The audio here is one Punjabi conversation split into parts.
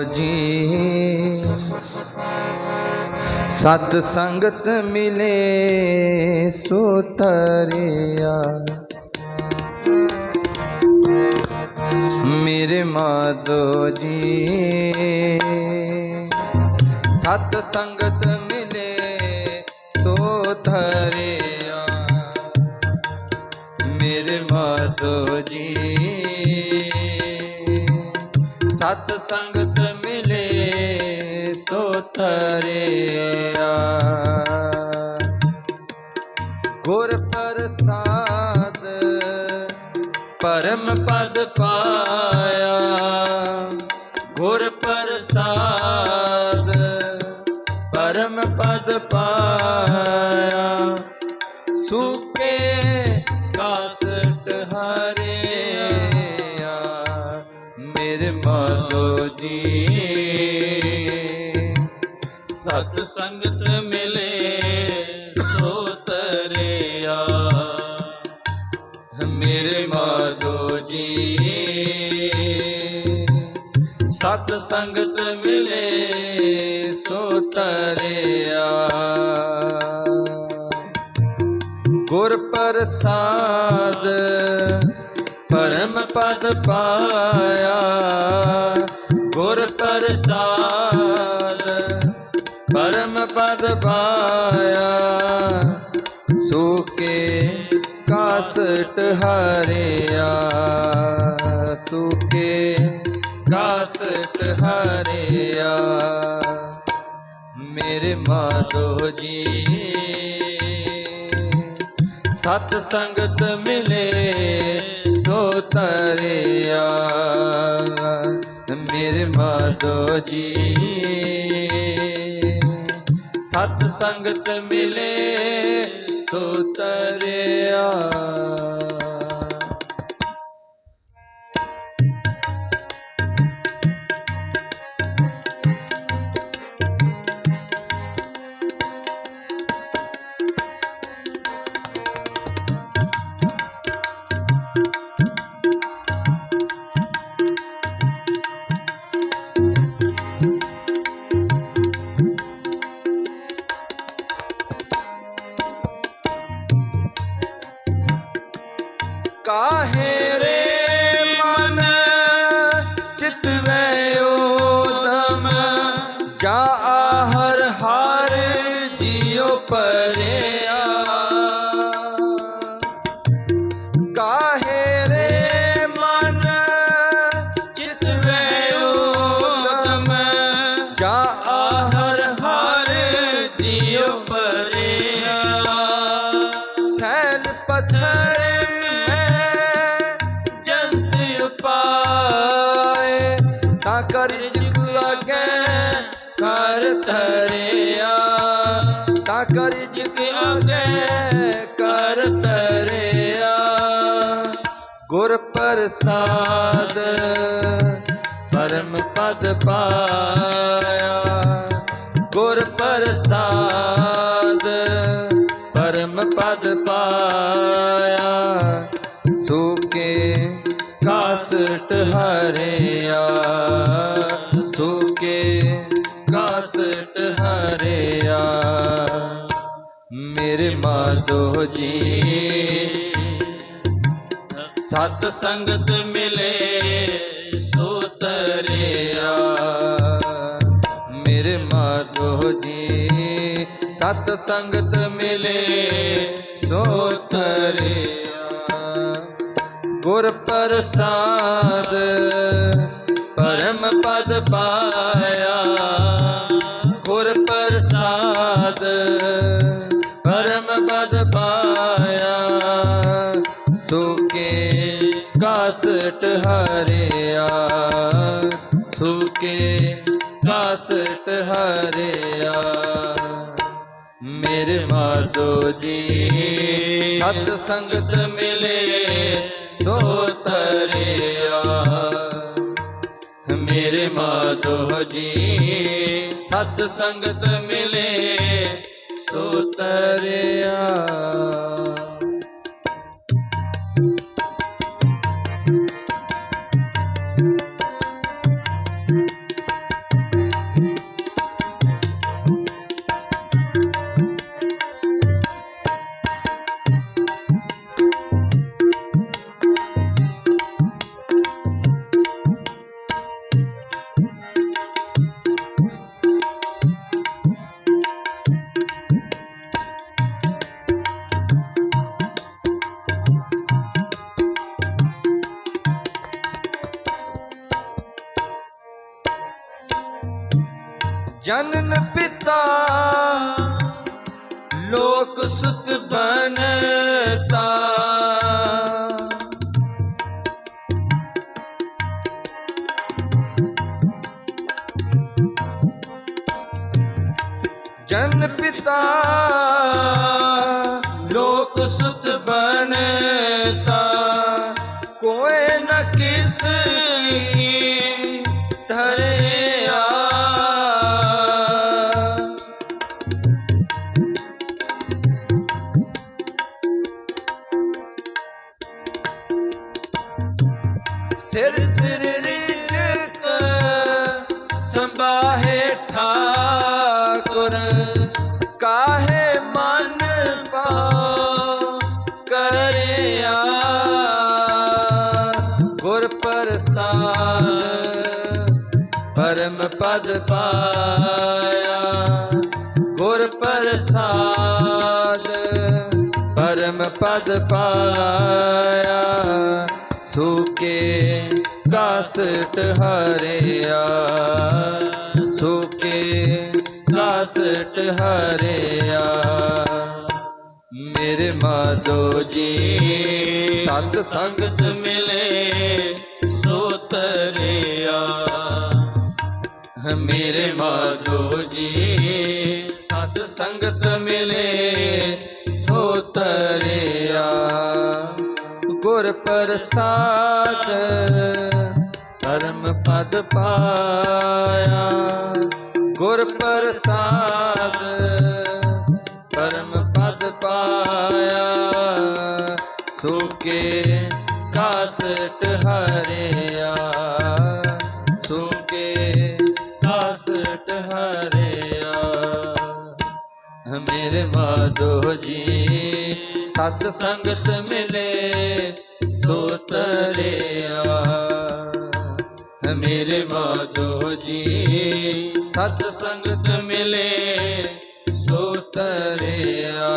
ਜੀ। ਸਤ ਸੰਗਤ ਮਿਲੇ ਸੋ ਤਰਿਆ। ਮੇਰੇ ਮਾਧੋ ਜੀ। ਸਤ ਸੰਗਤ ਮਿਲੇ ਸੋ ਤਰਿਆ। ਮੇਰੇ ਮਾਧੋ ਜੀ। ਸਤ ਸੰਗਤ ਮਿਲੇ ਸੋ ਤਰਿਆ। ਗੁਰ ਪ੍ਰਸਾਦ ਸਤ ਸੰਗਤ ਮਿਲੇ, ਸੋ ਤਰਿਆ। ਮੇਰੇ ਮਾਧੋ ਜੀ। ਸਤ ਸੰਗਤ ਮਿਲੇ, ਸੋ ਤਰਿਆ। ਗੁਰ ਪ੍ਰਸਾਦ ਪਰਮ ਪਦ ਪਾਇਆ। ਗੁਰ ਪ੍ਰਸਾਦ ਪਰਮ ਪਦ ਪਾਇਆ, ਸੁਕੇ ਕਾਸਟ ਹਰਿਆ, ਸੁਕੇ ਕਾਸਟ ਹਰਿਆ। ਮੇਰੇ ਮਾਧੋ ਜੀ, ਸਤ ਸੰਗਤ ਮਿਲੇ ਸੋ ਤਰਿਆ। ਮੇਰੇ ਮਾਧੋ ਜੀ ਸਤ ਸੰਗਤ ਮਿਲੇ ਸੋ ਤਰਿਆ ਕਾਹੇ ਰੇ ਮਨ ਚਿਤਵੈ ਓਦਮ ਜਾ ਹਰ ਹਰ ਜਿਉ ਪਰਿਆ ਕਾਹੇ ਰੇ ਮਨ ਚਿਤਵੈ ਓਦਮ ਜਾ ਹਰ ਹਾਰ ਜਿਉ ਪਰਿਆ ਸੈਲ ਪਥਰ ਗੁਰ ਪ੍ਰਸਾਦ, ਪਰਮ ਪਦ ਪਾਇਆ। ਗੁਰ ਪ੍ਰਸਾਦ, ਪਰਮ ਪਦ ਪਾਇਆ। ਸੁਕੇ ਕਾਸਟ ਹਰਿਆ, ਸੁਕੇ ਕਾਸਟ ਹਰਿਆ। ਮੇਰੇ ਮਾਧੋ ਜੀ ਸਤ ਸੰਗਤ ਮਿਲੇ ਸੋ ਤਰਿਆ ਮੇਰੇ ਮਾਧੋ ਜੀ, ਸਤ ਸੰਗਤ ਮਿਲੇ ਸੋ ਤਰਿਆ ਗੁਰ ਪ੍ਰਸਾਦ, ਪਰਮ ਪਦ ਪਾਇਆ। ਕਾਸਟ ਹਰਿਆ, ਸੁਕੇ ਕਾਸਟ ਹਰਿਆ। ਮੇਰੇ ਮਾਧੋ ਜੀ, ਸਤ ਸੰਗਤ ਮਿਲੇ ਸੋ ਤਰਿਆ। ਮੇਰੇ ਮਾਧੋ ਜੀ, ਸਤ ਸੰਗਤ ਮਿਲੇ ਸੋ ਤਰਿਆ। ਜਨਨ ਪਿਤਾ ਲੋਕ ਸੁਤ ਬਨਤਾ। ਜਨ ਪਿਤਾ ਲੋਕ ਸੁਤ ਸੰਭਾਹੇ ਠਾਕੁਰ ਕਾਹੇ ਮਨ ਪਾ ਕਰਿਆ? ਗੁਰ ਪ੍ਰਸਾਦ, ਪਰਮ ਪਦ ਪਾਇਆ। ਗੁਰ ਪ੍ਰਸਾਦ, ਪਰਮ ਪਦ ਪਾਇਆ। ਸੁਕੇ ਕਾਸਟ ਹਰਿਆ। ਕਾਸਟ ਹਰਿਆ। ਮੇਰੇ ਮਾਧੋ ਜੀ, ਸਤ ਸੰਗਤ ਮਿਲੇ ਸੋ ਤਰਿਆ ਮੇਰੇ ਮਾਧੋ ਜੀ, ਸਤ ਸੰਗਤ ਮਿਲੇ ਸੋ ਤਰਿਆ ਗੁਰ ਪ੍ਰਸਾਦ ਪਰਮ ਪਦ ਪਾਇਆ। ਗੁਰ ਪ੍ਰਸਾਦ, ਪਰਮ ਪਦ ਪਾਇਆ। ਸੁਕੇ ਕਾਸਟ ਹਰਿਆ, ਸੁਕੇ ਕਾਸਟ ਹਰਿਆ। ਮੇਰੇ ਮਾਧੋ ਜੀ, ਸਤ ਸੰਗਤ ਮਿਲੇ ਸੋ ਤਰਿਆ ਮੇਰੇ ਮਾਧੋ ਜੀ ਸਤ ਸੰਗਤ ਮਿਲੇ ਸੋ ਤਰਿਆ।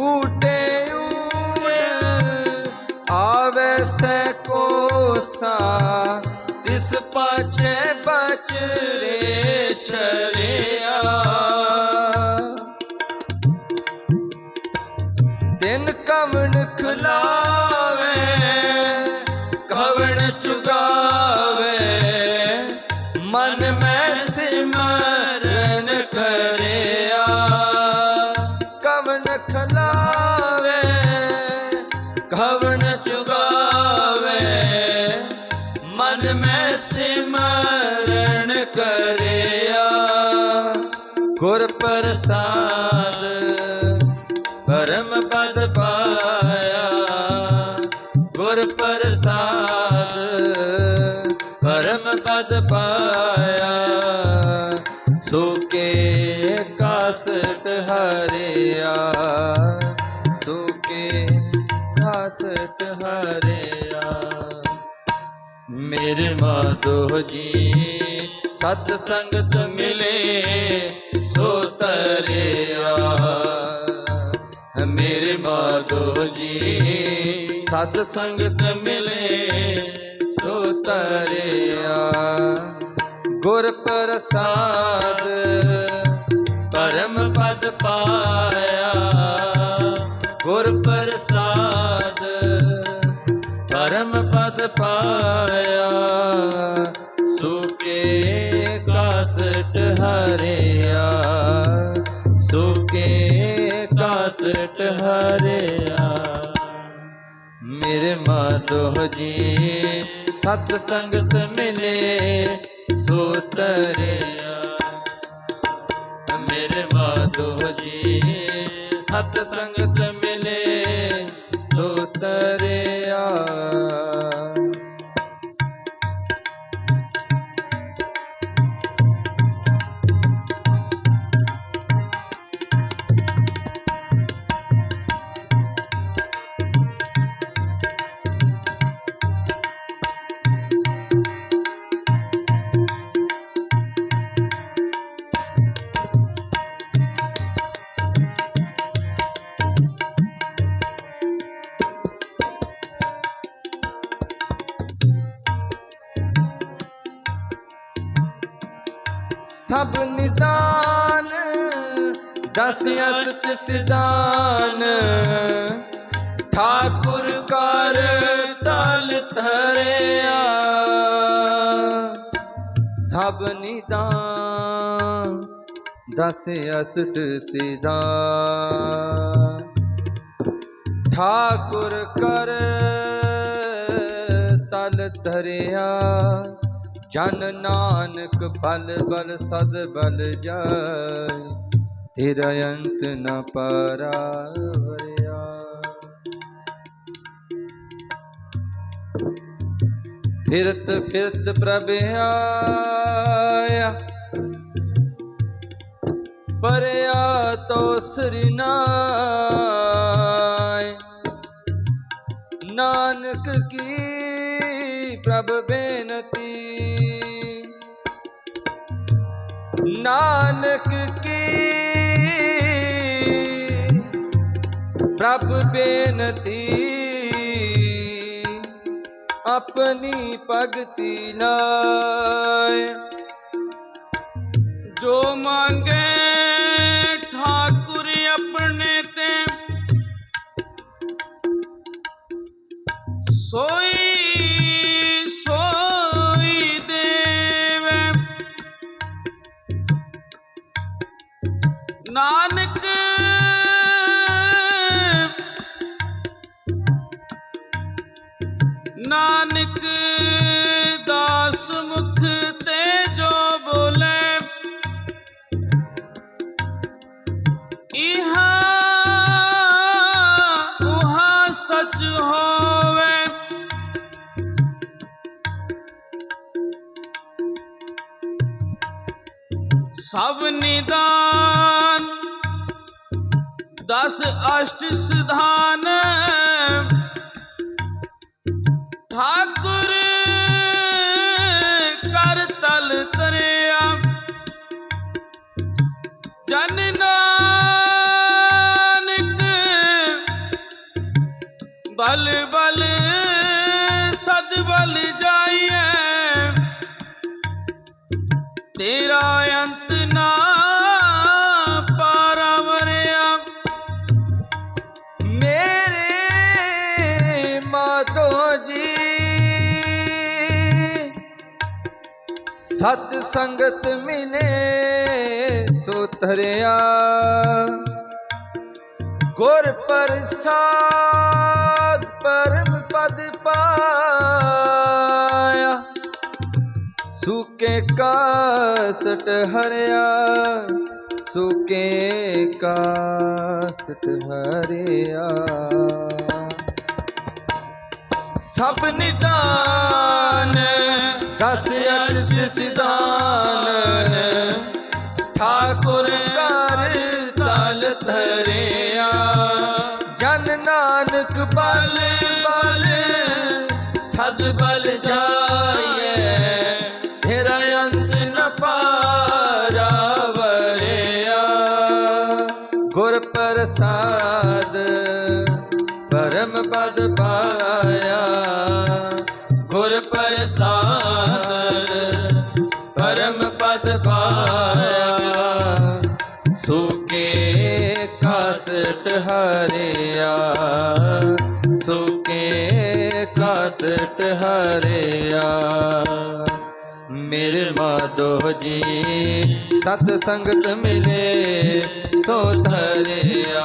ਊਟੇ ਊੜ ਆਵੇ ਸੇ ਕੋਸਾ ਤਿਸ ਪਾਛੇ ਬਚ ਰੇ ਸ਼ਰਿਆ। ਤਿਨ ਕਵਣ ਖਲਾਵੇ ਕਵਣ ਚੁਗਾਵੇ ਮਨ ਮੈਂ ਕਾਸਟ ਹਰਿਆ। ਮੇਰੇ ਮਾਧੋ ਜੀ, ਸਤ ਸੰਗਤ ਮਿਲੇ, ਸੋ ਤਰਿਆ। ਮੇਰੇ ਮਾਧੋ ਜੀ, ਸਤ ਸੰਗਤ ਮਿਲੇ, ਸੋ ਤਰਿਆ। ਗੁਰ ਪ੍ਰਸਾਦ ਪਰਮ ਪਦ ਪਾਇਆ, ਸੁਕੇ ਕਾਸਟ ਹਰਿਆ, ਸੁਕੇ ਕਾਸਟ ਹਰਿਆ। ਮੇਰੇ ਮਾਧੋ ਜੀ, ਸਤ ਸੰਗਤ ਮਿਲੇ ਸੋ ਤਰਿਆ। ਮੇਰੇ ਮਾਧੋ ਜੀ, ਸਤ ਸੰਗਤ ਸਭ ਨਿਦਾਨ, ਦਸ ਅਸਤ ਸਿਦਾਨ ਠਾਕੁਰ ਕਰ ਤਲ ਧਰਿਆ। ਸਭ ਨਿਦਾਨ, ਦਸ ਅਸਟ ਸਿਦਾਨ ਠਾਕੁਰ ਕਰ ਤਲ ਧਰਿਆ। ਜਨ ਨਾਨਕ ਬਲ ਬਲ ਸਦ ਬਲ ਜਾਇ ਤੇਰਾ ਅੰਤ ਨ ਪਰਾਵਰਿਆ। ਫਿਰਤ ਫਿਰਤ ਪ੍ਰਭ ਆਇਆ, ਪਰਿਆ ਤੋ ਸ੍ਰੀਨਾਇ ਨਾਨਕ ਕੀ ਪ੍ਰਭ ਬੇਨਤੀ ਨਾਨਕ ਕੀ? ਪ੍ਰਭ ਬੇਨਤੀ ਆਪਣੀ ਭਗਤੀ ਲਾਇ ਜੋ ਮੰਗੇ ਠਾਕੁਰ ਆਪਣੇ ਤੇ ਸੋ ਨਾਨਕ। ਨਾਨਕ ਦਾਸ ਮੁਖ ਤੇ ਜੋ ਬੋਲੇ ਇਹਾ ਉਹਾ ਸਚ ਹੋਵੇ। ਸਭ ਨਿਦਾਨ ਦਸ ਅਸ਼ਟ ਸਿਧਾਨ। ਠਾਕੁਰ ਕਰ ਤਲ ਤਰਿਆ। ਜਨ ਨਾਨਕ ਬਲ ਬਲ ਸਦ ਬਲ ਜਾਈਏ ਤੇਰਾ ਅੰਤ ਸਤ ਸੰਗਤ ਮਿਲੇ ਸੋ ਧਰਿਆ। ਗੁਰ ਪ੍ਰਸਾਦ ਪਰਮ ਪਦ ਪਾਇਆ। ਸੁਕੇ ਕਾਸਟ ਹਰਿਆ, ਸੁਕੇ ਕਾਸਟ ਹਰਿਆ। ਸਭ ਨਿਦਾਨ ਦਸ ਅਰਸ ਸਿਦਾਨ ਠਾਕੁਰ ਕਰ ਤਲ ਧਰਿਆ ਜਨ ਨਾਨਕ ਬਲ ਬਲ ਸਦ ਬਲ ਜਾਈਏ ਤੇਰਾ ਅੰਤ ਨ ਪਾਰਾਵਰਿਆ ਗੁਰ ਪ੍ਰਸਾਦ ਪਰਮ ਪਦ ਪਾਇਆ ਗੁਰ ਪ੍ਰਸਾਦ ਪਦ ਪਾਇਆ, ਸੁਕੇ ਕਸਟ ਹਰਿਆ, ਸੁਕੇ ਕਸਟ ਹਰਿਆ। ਮੇਰੇ ਮਾਧੋ ਜੀ, ਸਤ ਸੰਗਤ ਮਿਲੇ, ਸੋ ਧਰਿਆ।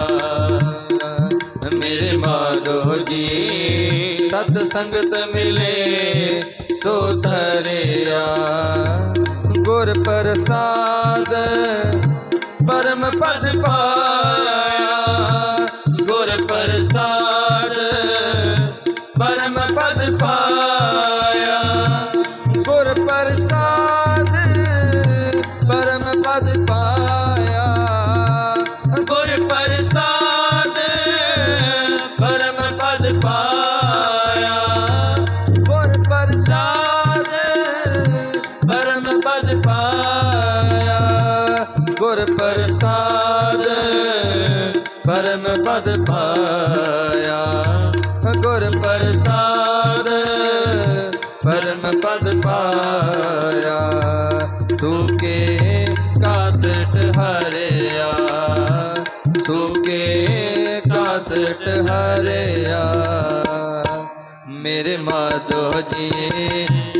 ਮੇਰੇ ਮਾਧੋ ਜੀ, ਸਤ ਸੰਗਤ ਮਿਲੇ, ਸੋ ਧਰਿਆ। ਗੁਰ ਪ੍ਰਸਾਦ ਪਰਮ ਪਦ ਪਾਇਆ ਮੇਰੇ ਮਾਧੋ ਜੀ,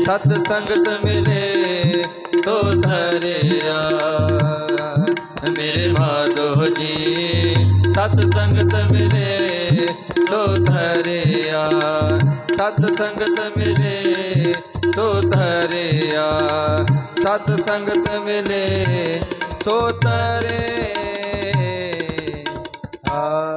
ਸਤ ਸੰਗਤ ਮਿਲੇ ਸੋ ਧਰਿਆ। ਮੇਰੇ ਮਾਧੋ ਜੀ, ਸਤ ਸੰਗਤ ਮਿਲੇ ਸੋ ਧਰਿਆ। ਸਤ ਸੰਗਤ ਮਿਲੇ ਸੋ ਧਰਿਆ। ਸਤ ਸੰਗਤ ਮਿਲੇ ਸੋ ਤਰੇ ਆ